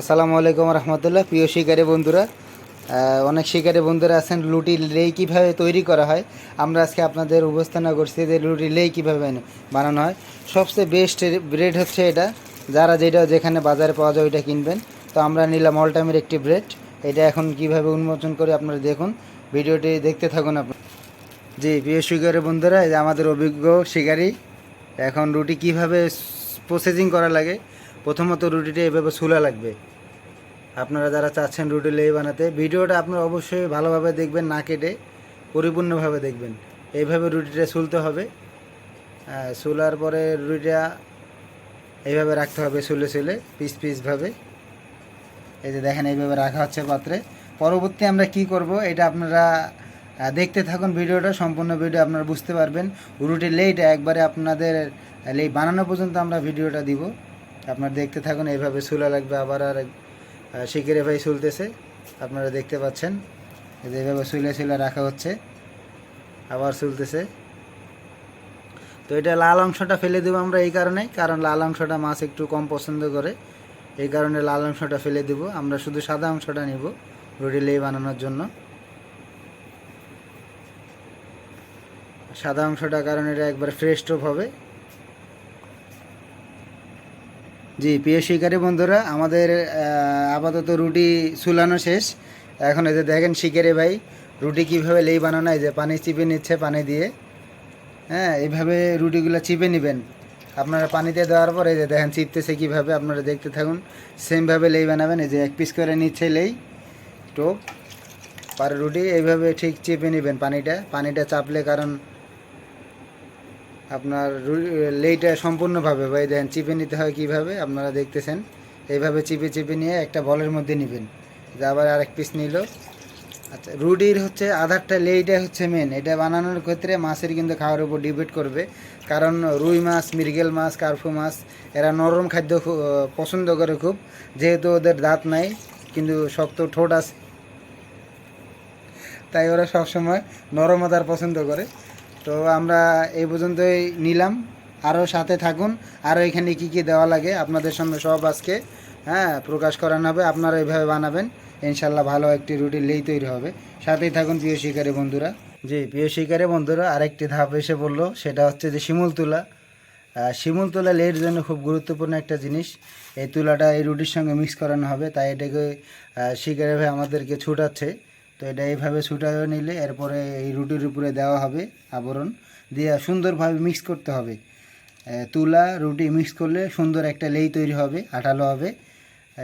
আসসালামু আলাইকুম রহমতুল্লাহ। প্রিয় শিকারী বন্ধুরা অনেক শিকারী বন্ধুরা আছেন, লুটি লেই কীভাবে তৈরি করা হয়? আমরা আজকে আপনাদের উপস্থাপনা করছি যে লুটি লেই কীভাবে বানানো হয়। সবচেয়ে বেস্ট ব্রেড হচ্ছে এটা। যারা যেটা যেখানে বাজারে পাওয়া যায় ওইটা কিনবেন। তো আমরা নিলাম অল টাইমের একটি ব্রেড এটা এখন কীভাবে উন্মোচন করে আপনারা দেখুন। ভিডিওটি দেখতে থাকুন আপনার জি, প্রিয় শিকারী বন্ধুরা আমাদের অভিজ্ঞ শিকারী, এখন রুটি কীভাবে প্রসেসিং করা লাগে প্রথমত রুটিটা এভাবে সুলা লাগবে। আপনারা যারা চাচ্ছেন রুটি লেই বানাতে, ভিডিওটা আপনারা অবশ্যই ভালোভাবে দেখবেন, না কেটে পরিপূর্ণভাবে দেখবেন। এইভাবে রুটিটা সুলতে হবে। সুলার পরে রুটিটা এইভাবে রাখতে হবে সুলে সুলে, পিস পিসভাবে এই যে দেখেন, এইভাবে রাখা হচ্ছে পাত্রে। পরবর্তী আমরা কি করব, এটা আপনারা দেখতে থাকুন ভিডিওটা, সম্পূর্ণ ভিডিও আপনারা বুঝতে পারবেন। রুটি লেইটা একবারে আপনাদের, লেই বানানো পর্যন্ত আমরা ভিডিওটা দিব। আপনারা দেখতে থাকুন, এইভাবে সুলা লাগবে, আবার আর শিকেরে ভাই সুলতেছে। আপনারা দেখতে পাচ্ছেন এইভাবে সুলে সুলে রাখা হচ্ছে, আবার সুলতেছে। তো এটা লাল অংশটা ফেলে দেবো আমরা এই কারণে, কারণ লাল অংশটা মাছ একটু কম পছন্দ করে। এই কারণে লাল অংশটা ফেলে দেব। আমরা শুধু সাদা অংশটা নেব, রুটি লেই বানানোর জন্য। সাদা অংশটা কারণ এটা একবার ফ্রেশ টপ হবে। জি, প্রিয় শিকারী বন্ধুরা, আমাদের আপাতত রুটি সুলানো শেষ। এখন এই যে দেখেন শিকারি ভাই, রুটি কীভাবে লেই বানানো, এই যে পানি চিপে নিচ্ছে পানি দিয়ে। হ্যাঁ এইভাবে রুটিগুলো চিপে নেবেন। আপনারা পানিতে দেওয়ার পর এই যে দেখেন চিপতেছে কীভাবে, আপনারা দেখতে থাকুন। সেমভাবে লেই বানাবেন, এই যে এক পিস করে নিচ্ছে লেই। টোপ, পার রুটি, এইভাবে ঠিক চেপে নেবেন পানিটা। পানিটা চাপলে কারণ আপনার লেইটা সম্পূর্ণভাবে ভাই, দেন চিপে নিতে হয় কীভাবে, আপনারা দেখতেছেন। এইভাবে চিপে চিপে নিয়ে একটা বলের মধ্যে নেবেন। আবার আরেক পিস নিল। আচ্ছা রুটির হচ্ছে আধারটা, লেইটা হচ্ছে মেন এটা বানানোর ক্ষেত্রে মাছের কিন্তু খাওয়ার উপর ডিপেন্ড করবে। কারণ রুই মাছ, মৃগেল মাছ কার্ফু মাছ, এরা নরম খাদ্য পছন্দ করে খুব। যেহেতু ওদের দাঁত নাই, কিন্তু শক্ত ঠোঁট আছে। তাই ওরা সবসময় নরম আদার পছন্দ করে। তো আমরা এই পর্যন্তই নিলাম। আরও সাথে থাকুন। আরও এখানে কি কি দেওয়া লাগে আপনাদের সামনে সব আজকে হ্যাঁ প্রকাশ করানো হবে। আপনারা এইভাবে বানাবেন ইনশাল্লাহ ভালো একটি রুটি লেই তৈরি হবে। সাথেই থাকুন প্রিয় শিকারী বন্ধুরা। জি, প্রিয় শিকারে বন্ধুরা, আরেকটি ধাপ এসে বলল সেটা হচ্ছে যে শিমুল তুলা। শিমুল তুলা লের জন্য খুব গুরুত্বপূর্ণ একটা জিনিস। এই তুলাটা এই রুটির সঙ্গে মিক্স করানো হবে, তাই এটাকে শিকারি ভাই আমাদেরকে ছুটাচ্ছে। তো এটা এইভাবে ছুটায় নিলে এরপরে এই রুটির উপরে দেওয়া হবে আবরণ। দিয়ে সুন্দরভাবে মিক্স করতে হবে। তুলা, রুটি মিক্স করলে সুন্দর একটা লেই তৈরি হবে, আঠালো হবে।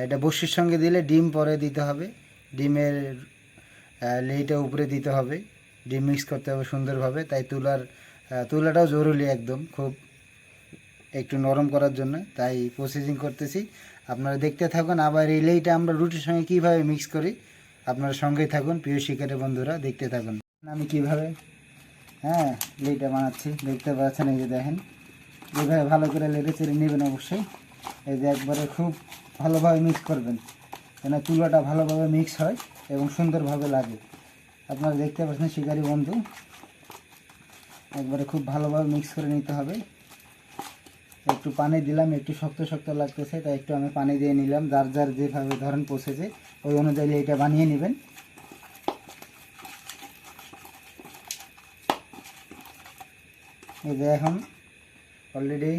এটা বস্যির সঙ্গে দিলে ডিম পরে দিতে হবে। ডিমের লেইটা উপরে দিতে হবে। ডিম মিক্স করতে হবে সুন্দরভাবে। তাই তুলার তুলাটাও জরুরি একদম খুব একটু নরম করার জন্য। তাই প্রসেসিং করতেছি। আপনারা দেখতে থাকুন আবার এই লেইটা আমরা রুটির সঙ্গে কীভাবে মিক্স করি। আপনারা সঙ্গেই থাকুন, প্রিয় শিকারী বন্ধুরা, দেখতে থাকুন। আমি কীভাবে হ্যাঁ লেইটা বানাচ্ছি, দেখতে পাচ্ছেন, এই যে দেখেন। এইভাবে ভালো করে লেড়ে চেড়ে নেবেন অবশ্যই। এই যে একবারে খুব ভালোভাবে মিক্স করবেন, যেন তুলাটা ভালোভাবে মিক্স হয় এবং সুন্দরভাবে লাগে। আপনারা দেখতে পাচ্ছেন, শিকারি বন্ধু, একবারে খুব ভালোভাবে মিক্স করে নিতে হবে। একটু পানি দিলাম, একটু শক্ত শক্ত লাগতেছে, তাই একটু আমি পানি দিয়ে নিলাম। যার যার যেভাবে ধরেন পচেছে ওই অনুযায়ী এটা বানিয়ে নেবেন। এই যে এখন অলরেডি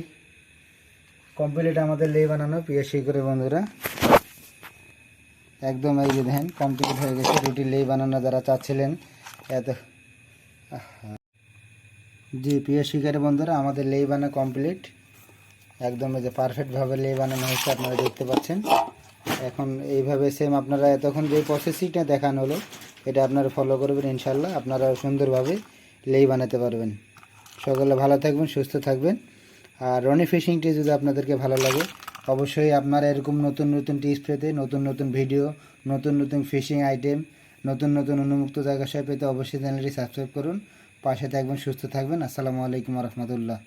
কমপ্লিট আমাদের লে বানানো পিএসসি করে বন্ধুরা। একদম এই যে দেখেন কমপ্লিট হয়ে গেছে রুটি লেই বানানো, যারা চাচ্ছিলেন, এত। জি প্রিয় শিকারী বন্ধুরা, আমাদের লেই বানা কমপ্লিট একদম এই যে পারফেক্টভাবে লে বানানো হয়েছে, আপনারা দেখতে পাচ্ছেন। এখন এইভাবে সেম আপনারা এতক্ষণ যে প্রসেসিংটা দেখানো হলো, এটা আপনারা ফলো করবেন ইনশাল্লাহ। আপনারা সুন্দরভাবে লেই বানাতে পারবেন। সকলে ভালো থাকবেন, সুস্থ থাকবেন। আর রনি ফিশিংটি যদি আপনাদেরকে ভালো লাগে, অবশ্যই আপনারা এরকম নতুন নতুন টিপস পেতে, নতুন নতুন ভিডিও নতুন নতুন ফিশিং আইটেম নতুন নতুন উন্মুক্ত জায়গা সব পেতে অবশ্যই চ্যানেলটি সাবস্ক্রাইব করুন। পাশে থাকবেন, সুস্থ থাকবেন। আসসালামু আলাইকুম রহমতুল্লাহ।